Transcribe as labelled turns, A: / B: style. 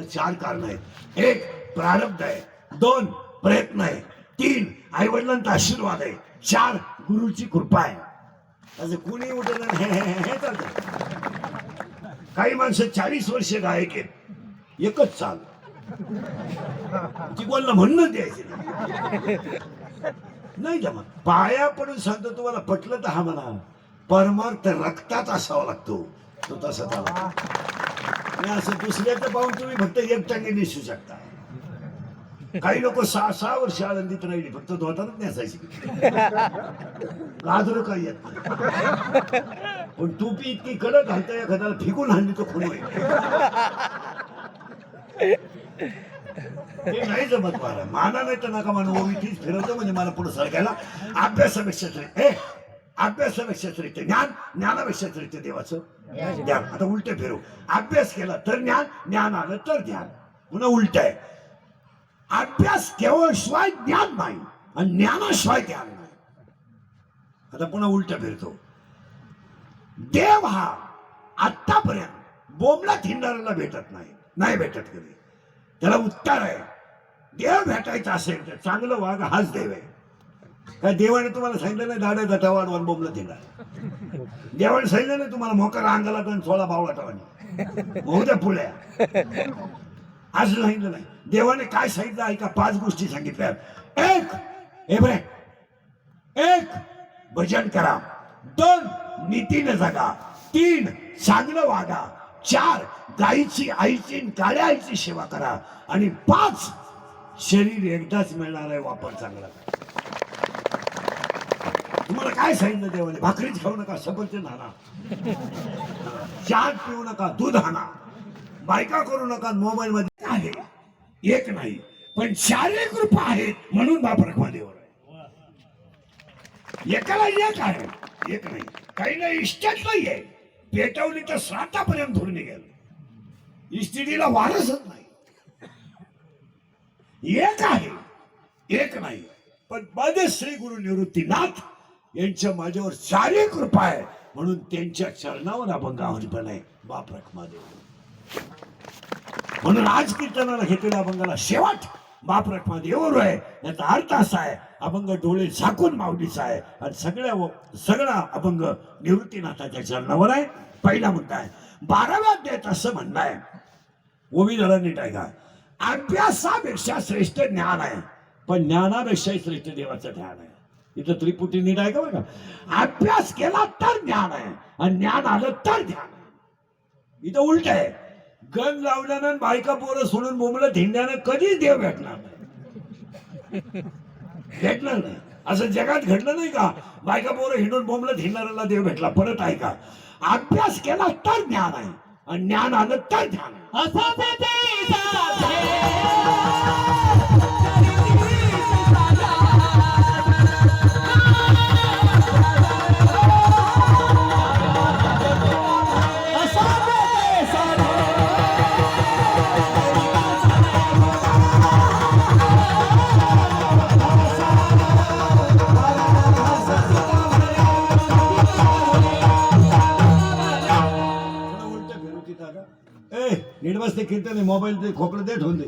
A: तर चार कारण आहेत. एक प्रारब्ध आहे. दोन प्रयत्न आहे. तीन आई वडिलांचा आशीर्वाद आहे. चार गुरुची कृपा आहे. असं कुणी उठत हे काही माणसं चाळीस वर्ष गायक आहेत. एकच चाल. ती कोणाला म्हणणं द्यायची नाही. नाही जमत. पाया पडून सांगतो तुम्हाला पटलं तर हा म्हणा. परमार्थ रक्तात असावा लागतो. तो तसा त्याला आणि असं दुसऱ्याचं पाहून तुम्ही फक्त एकट्याने दिसू शकता. काही लोक सहा सहा वर्ष आनंदीत राहिली फक्त धोतानच नेसायची. गाजर काही येत. पण टोपी इतकी कडक घालता एखाद्याला फिकून हाणली तो खुलो ते नाही जमत मला. माना नाही तर नका म्हणून ओवी तीच फिरवतो म्हणजे मला पुढे सरकायला. अभ्यासापेक्षा अभ्यासापेक्षा श्रेष्ठ ज्ञान ज्ञानापेक्षा श्रेष्ठ देवाचं. ज्ञान. आता उलट फिरू. अभ्यास केला तर ज्ञान ज्ञान आलं तर ध्यान पुन्हा उलट आहे. अभ्यास केवळ शिवाय ज्ञान नाही आणि ज्ञानाशिवाय ज्ञान नाही. आता पुन्हा उलट फिरतो. देव हा आतापर्यंत बोंबला थिंडाराला भेटत नाही. नाही भेटत कधी. त्याला उत्तर आहे. देव भेटायचा असेल तर चांगलं वाघ हाच देव आहे. काय देवाने तुम्हाला सांगितलं नाही दाडे जटा वाढवून बोंबला तिला. देवाने सांगितलं नाही तुम्हाला मोकर अंगाला पण सोळा बावळा टावाने बहुत्या द्या असं सांगितलं नाही. देवाने काय सांगितलं ऐका पाच गोष्टी सांगितल्या. एक हे बरे एक भजन करा. दोन नीतीने जगा. तीन चांगलं वागा. चार गाईची आईची काळ्या आईची सेवा करा. आणि पाच शरीर एकदाच मिळणार आहे वापर चांगला. तुम्हाला काय सांगितलं देवाने? भाकरीच खाऊ नका सफरचंद आणा. चाट पिऊ नका दूध आणा. बायका करू नका मोबाईल मध्ये आहे? एक नाही पण शारीरिक रूप आहेत म्हणून बाप रखवादेवर आहे. एकाला एक आहे एक नाही. काही नाही इष्टच नाही आहे पेटवली तर श्रातापर्यंत धुरून निघेल. स्त्रीला वारसच नाही. एक आहे एक नाही. पण माझे श्री गुरु निवृत्तीनाथ यांच्या माझ्यावर सारी कृपा आहे. म्हणून त्यांच्या चरणावर अभंग पण आहे बाप रखमादेव. म्हणून आज कीर्तनाला घेतलेल्या अभंगाला शेवट बाप रखमा देवर आहे. याचा अर्थ असा आहे अभंग डोळे झाकून माऊलीचा आहे. आणि सगळ्या व- सगळा अभंग निवृत्तीनाथाच्या चरणावर आहे. पहिला मुद्दा आहे. बाराव्या अध्यायात असं म्हणणं आहे. ओवी जरा नीट आहे का अभ्यासापेक्षा श्रेष्ठ ज्ञान आहे. पण ज्ञानापेक्षाही श्रेष्ठ देवाचं ध्यान आहे. इथं त्रिपुटी नीट आहे का बरं का? अभ्यास केला तर ज्ञान आहे. आणि ज्ञान आलं तर ध्यान आहे. इथं उलट आहे. गण लावल्यानं बायका पोरं सोडून बोंबलं धिंड्यानं कधीच देव भेटणार नाही. भेटणार नाही. असं जगात घडलं नाही का? बायका पोरं हिंडून बोंबलं धिंडणाऱ्याला देव भेटला. परत आहे का? अभ्यास केला तर ज्ञान आहे. आणि ज्ञान आलं तर ध्यान आहे.
B: असं.
A: ए नीट बसते कीर्तन मोबाईल ते खोकडं दे ठेवून दे.